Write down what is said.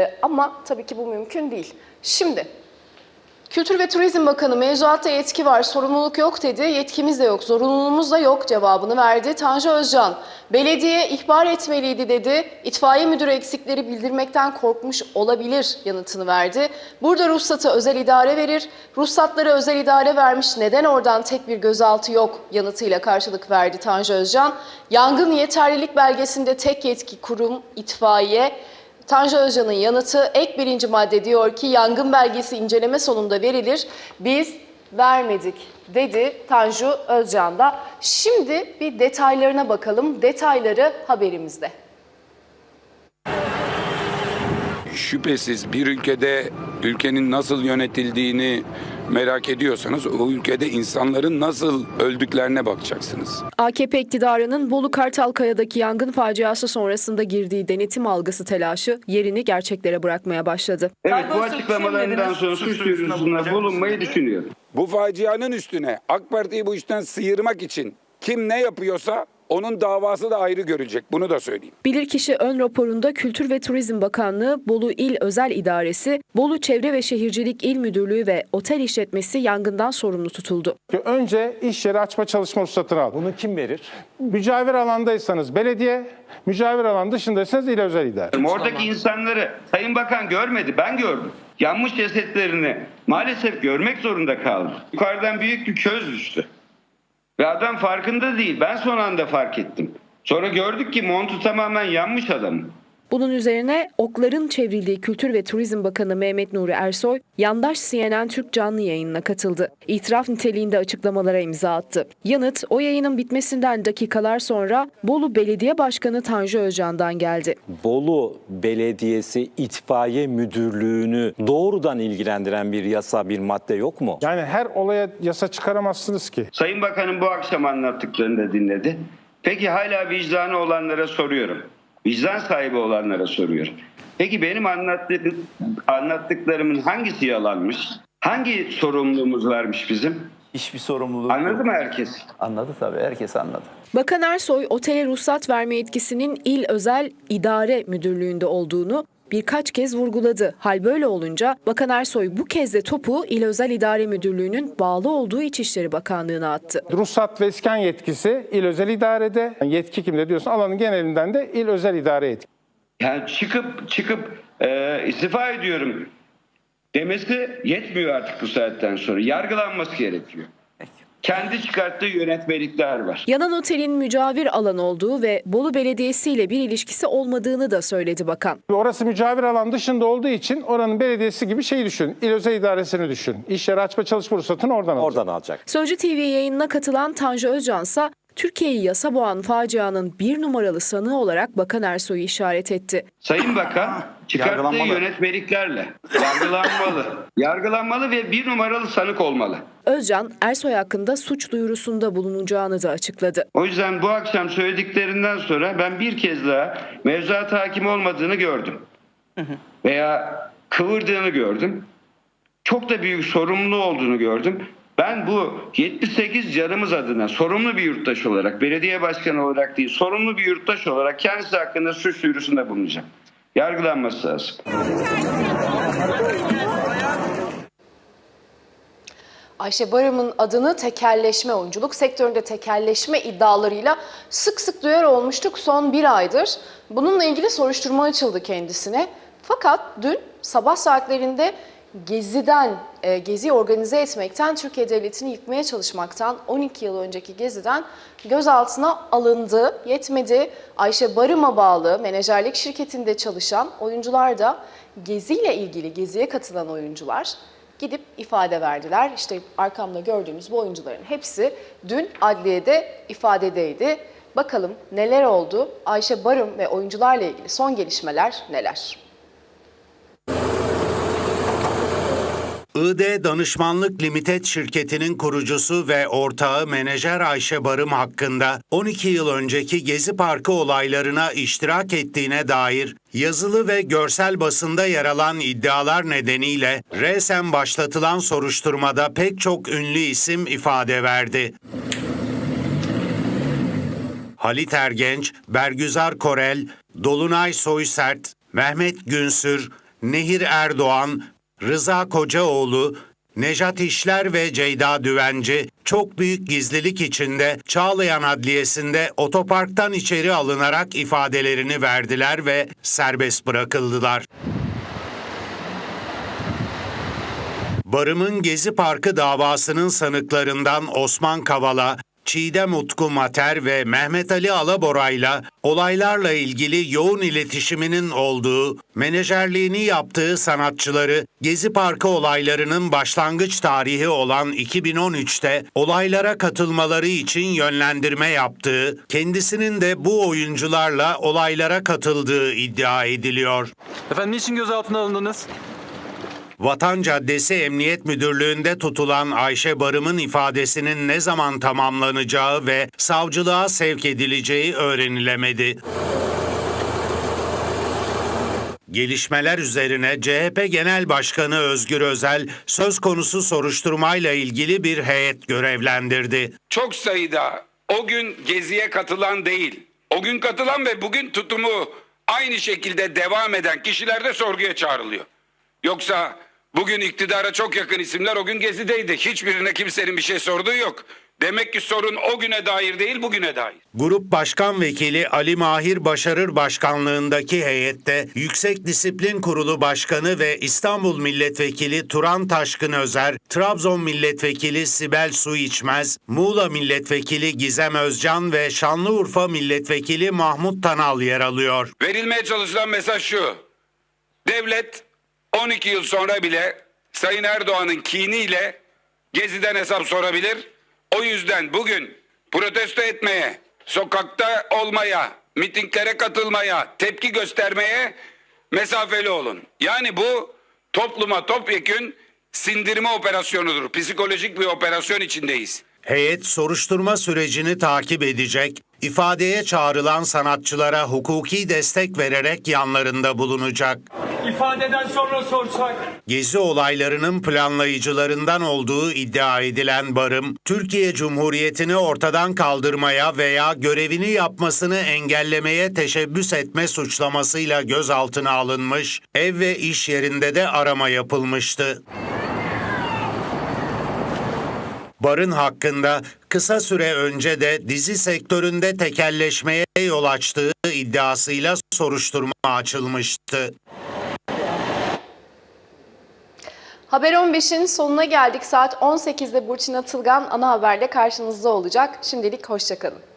E, Ama tabii ki bu mümkün değil. Şimdi Kültür ve Turizm Bakanı mevzuatta yetki var, sorumluluk yok dedi. Yetkimiz de yok, zorunluluğumuz da yok cevabını verdi. Tanju Özcan, belediye ihbar etmeliydi dedi. İtfaiye müdürü eksikleri bildirmekten korkmuş olabilir yanıtını verdi. Burada ruhsatı özel idare verir. Ruhsatları özel idare vermiş. Neden oradan tek bir gözaltı yok yanıtıyla karşılık verdi Tanju Özcan. Yangın yeterlilik belgesinde tek yetki kurum itfaiye. Tanju Özcan'ın yanıtı ek birinci madde diyor ki yangın belgesi inceleme sonunda verilir. Biz vermedik dedi Tanju Özcan da. Şimdi bir detaylarına bakalım. Detayları haberimizde. Şüphesiz bir ülkede ülkenin nasıl yönetildiğini merak ediyorsanız o ülkede insanların nasıl öldüklerine bakacaksınız. AKP iktidarının Bolu Kartalkaya'daki yangın faciası sonrasında girdiği denetim algısı telaşı yerini gerçeklere bırakmaya başladı. Evet bu açıklamalarından sonra suç duyurusunda bulunmayı düşünüyor. Bu facianın üstüne AK Parti'yi bu işten sıyırmak için kim ne yapıyorsa onun davası da ayrı görecek. Bunu da söyleyeyim. Bilirkişi ön raporunda Kültür ve Turizm Bakanlığı, Bolu İl Özel İdaresi, Bolu Çevre ve Şehircilik İl Müdürlüğü ve otel işletmesi yangından sorumlu tutuldu. Önce iş yeri açma çalışma ruhsatını al. Bunu kim verir? Mücavir alandaysanız belediye, mücavir alan dışındaysanız il özel idare. Oradaki insanları Sayın Bakan görmedi, ben gördüm. Yanmış cesetlerini maalesef görmek zorunda kaldım. Yukarıdan büyük bir köz düştü. Ve adam farkında değil. Ben son anda fark ettim. Sonra gördük ki montu tamamen yanmış adamın. Bunun üzerine okların çevrildiği Kültür ve Turizm Bakanı Mehmet Nuri Ersoy, yandaş CNN Türk canlı yayınına katıldı. İtiraf niteliğinde açıklamalara imza attı. Yanıt o yayının bitmesinden dakikalar sonra Bolu Belediye Başkanı Tanju Özcan'dan geldi. Bolu Belediyesi İtfaiye Müdürlüğü'nü doğrudan ilgilendiren bir yasa, bir madde yok mu? Yani her olaya yasa çıkaramazsınız ki. Sayın Bakan'ın bu akşam anlattıklarını da dinledi. Peki hala vicdanı olanlara soruyorum. Vicdan sahibi olanlara soruyorum. Peki benim anlattık, anlattıklarımın hangisi yalanmış? Hangi sorumluluğumuz varmış bizim? Hiçbir sorumluluk Anladı yok. mı herkes? Anladı tabii. Herkes anladı. Bakan Ersoy, otele ruhsat verme yetkisinin İl Özel İdare Müdürlüğü'nde olduğunu birkaç kez vurguladı. Hal böyle olunca Bakan Ersoy bu kez de topu İl Özel İdare Müdürlüğü'nün bağlı olduğu İçişleri Bakanlığı'na attı. Ruhsat ve iskan yetkisi il özel idarede. Yetki kimde diyorsun? Alanın genelinden de il özel idare yetki. Yani çıkıp çıkıp e, istifa ediyorum demesi yetmiyor artık bu saatten sonra. Yargılanması gerekiyor. Kendi çıkarttığı yönetmelikler var. Yanan otelin mücavir alan olduğu ve Bolu Belediyesi ile bir ilişkisi olmadığını da söyledi bakan. Orası mücavir alan dışında olduğu için oranın belediyesi gibi şey düşün. İl özel idaresini düşün. İş yeri açma çalışma ruhsatını oradan alacak. Oradan alacak. Sözcü TV yayınına katılan Tanju Özcan ise Türkiye'yi yasa boğan facianın bir numaralı sanığı olarak Bakan Ersoy'u işaret etti. Sayın Bakan çıkarttığı Yargılanmalı. yönetmeliklerle yargılanmalı. yargılanmalı ve bir numaralı sanık olmalı. Özcan, Ersoy hakkında suç duyurusunda bulunacağını da açıkladı. O yüzden bu akşam söylediklerinden sonra ben bir kez daha mevzuat hakim olmadığını gördüm. Veya kıvırdığını gördüm. Çok da büyük sorumlu olduğunu gördüm. Ben bu 78 canımız adına sorumlu bir yurttaş olarak, belediye başkanı olarak değil, sorumlu bir yurttaş olarak kendisi hakkında suç duyurusunda bulunacağım. Yargılanması lazım. Ayşe Barım'ın adını tekelleşme, oyunculuk sektöründe tekelleşme iddialarıyla sık sık duyar olmuştuk son bir aydır. Bununla ilgili soruşturma açıldı kendisine. Fakat dün sabah saatlerinde Gezi'den, e, Gezi organize etmekten, Türkiye Devleti'ni yıkmaya çalışmaktan 12 yıl önceki Gezi'den gözaltına alındı. Yetmedi. Ayşe Barım'a bağlı menajerlik şirketinde çalışan oyuncular da Gezi ile ilgili, Gezi'ye katılan oyuncular gidip ifade verdiler. İşte arkamda gördüğümüz bu oyuncuların hepsi dün adliyede ifadedeydi. Bakalım neler oldu? Ayşe Barım ve oyuncularla ilgili son gelişmeler neler? ID Danışmanlık Limited şirketinin kurucusu ve ortağı menajer Ayşe Barım hakkında 12 yıl önceki Gezi Parkı olaylarına iştirak ettiğine dair yazılı ve görsel basında yer alan iddialar nedeniyle resen başlatılan soruşturmada pek çok ünlü isim ifade verdi. Halit Ergenç, Bergüzar Korel, Dolunay Soysert, Mehmet Günsür, Nehir Erdoğan, Rıza Kocaoğlu, Nejat İşler ve Ceyda Düvenci çok büyük gizlilik içinde Çağlayan Adliyesi'nde otoparktan içeri alınarak ifadelerini verdiler ve serbest bırakıldılar. Barım'ın Gezi Parkı davasının sanıklarından Osman Kavala, Çiğdem Utku Mater ve Mehmet Ali Alabora'yla olaylarla ilgili yoğun iletişiminin olduğu, menajerliğini yaptığı sanatçıları Gezi Parkı olaylarının başlangıç tarihi olan 2013'te olaylara katılmaları için yönlendirme yaptığı, kendisinin de bu oyuncularla olaylara katıldığı iddia ediliyor. Efendim niçin gözaltına alındınız? Vatan Caddesi Emniyet Müdürlüğü'nde tutulan Ayşe Barım'ın ifadesinin ne zaman tamamlanacağı ve savcılığa sevk edileceği öğrenilemedi. Gelişmeler üzerine CHP Genel Başkanı Özgür Özel söz konusu soruşturmayla ilgili bir heyet görevlendirdi. Çok sayıda o gün geziye katılan değil, o gün katılan ve bugün tutumu aynı şekilde devam eden kişiler de sorguya çağrılıyor. Yoksa bugün iktidara çok yakın isimler o gün gezideydi. Hiçbirine kimsenin bir şey sorduğu yok. Demek ki sorun o güne dair değil bugüne dair. Grup Başkan Vekili Ali Mahir Başarır başkanlığındaki heyette Yüksek Disiplin Kurulu Başkanı ve İstanbul Milletvekili Turan Taşkın Özer, Trabzon Milletvekili Sibel Su İçmez, Muğla Milletvekili Gizem Özcan ve Şanlıurfa Milletvekili Mahmut Tanal yer alıyor. Verilmeye çalışılan mesaj şu. Devlet 12 yıl sonra bile Sayın Erdoğan'ın kiniyle Gezi'den hesap sorabilir. O yüzden bugün protesto etmeye, sokakta olmaya, mitinglere katılmaya, tepki göstermeye mesafeli olun. Yani bu topluma topyekün sindirme operasyonudur. Psikolojik bir operasyon içindeyiz. Heyet soruşturma sürecini takip edecek, ifadeye çağrılan sanatçılara hukuki destek vererek yanlarında bulunacak. İfadeden sonra sorsak. Gezi olaylarının planlayıcılarından olduğu iddia edilen Barım, Türkiye Cumhuriyeti'ni ortadan kaldırmaya veya görevini yapmasını engellemeye teşebbüs etme suçlamasıyla gözaltına alınmış, ev ve iş yerinde de arama yapılmıştı. Barın hakkında kısa süre önce de dizi sektöründe tekelleşmeye yol açtığı iddiasıyla soruşturma açılmıştı. Haber 15'in sonuna geldik. Saat 18'de Burçin Atılgan ana haberle karşınızda olacak. Şimdilik hoşçakalın.